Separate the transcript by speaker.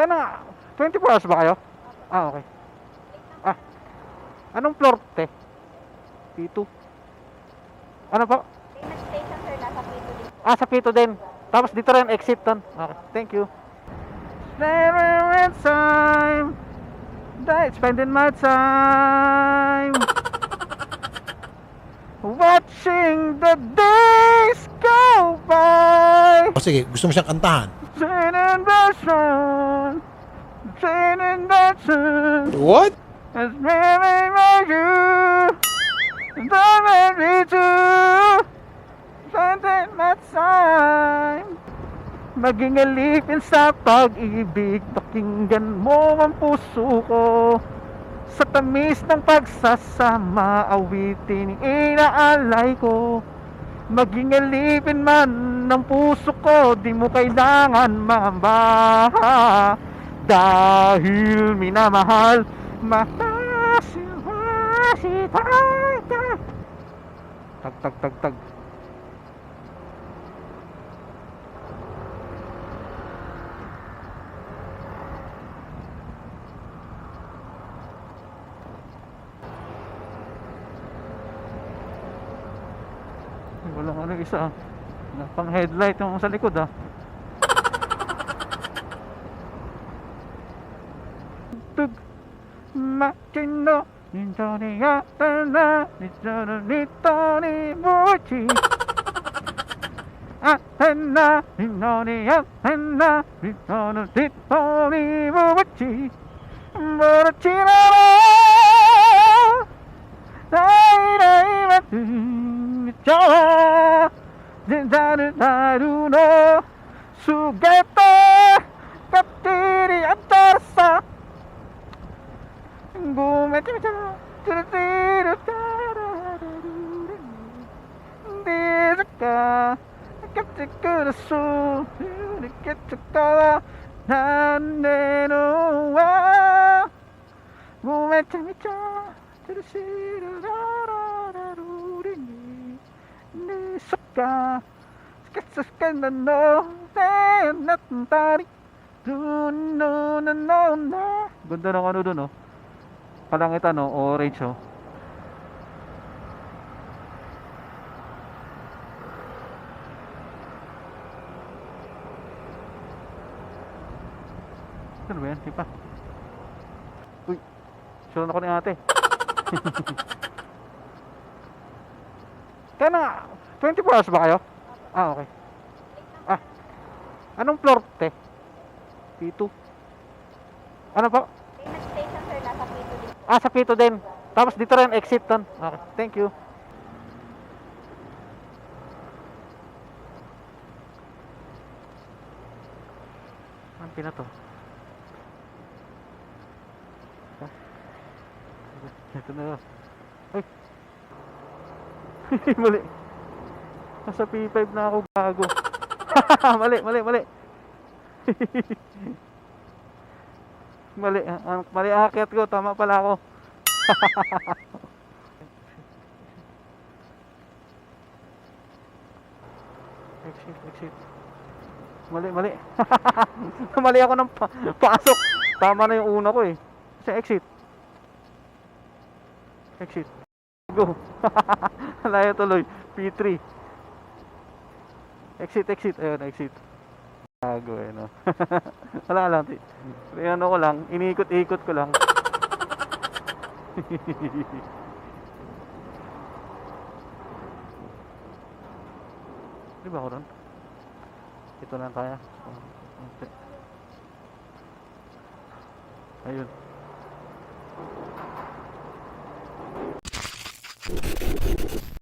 Speaker 1: Kaya na, 24 hours ba kayo? Ah, okay. Ah, anong floor, te? P2. Ano po?
Speaker 2: Station sir, nasa Pito din.
Speaker 1: Ah, sa P2 din. Tapos dito rin, exit ton. Okay, thank you. Spending time. Die- Spending my time. Watching the days go by.
Speaker 3: O sige, gusto mo siyang kantahan.
Speaker 1: Sun. Training sun.
Speaker 3: What?
Speaker 1: As many as you. The very true. Spending my time. Maging alipin sa pag-ibig Pakinggan mo ang puso ko Sa tamis ng pagsasama Awitin inaalay ko Maging alipin man ng puso ko Di mo kailangan mamba Dahil minamahal Mahasi Tag tag tag tag. Ay, Walang ano isa. Pang headlight yung sa likod ah. Tug Makino Nito ni Atana Nito nito ni Buchi Atana Nito ni Atana Nito nito ni Buchi Buchi na Dai dai matu 인사를 나누어 수겠다 값들이 안 따랐어 궁금해. 찜찜아 뚜루뚜루 따라라루루 니즈까 깜찍그릇 소리를 깨뜨까와 난 내놓아 몸에 참 미쳐 들으시려나 Nisaka Sakasaka na no Natantari No no no no no. Ganda ng ano dun oh. Kalangitan no, orange oh. Ano ba yan? Di pa. Uy Sure na ko ni ate. Kaya na, 24 hours ba kayo? Ah, okay. Ah, anong floor, te? P2. Ano po?
Speaker 2: Station sir, nasa Pito din.
Speaker 1: Ah, sa P2 din. Tapos dito rin, exit ton. Okay, thank you. Ang pina to? Ito na. Ay! mali. Nasa P5 na ako bago. mali, mali, mali. mali, ang mali akyat ko, tama pala ako. exit, exit. Mali, mali. mali ako ng pa- pasok. Tama na yung una ko eh. Kasi exit. Exit. Go. Layo tuloy. P3. Exit, exit. Ayun, exit. Gago eh, no? Wala lang. Ano ko lang, iniikot-ikot ko lang. Di ba ako ron? Ito lang kaya. Ayun.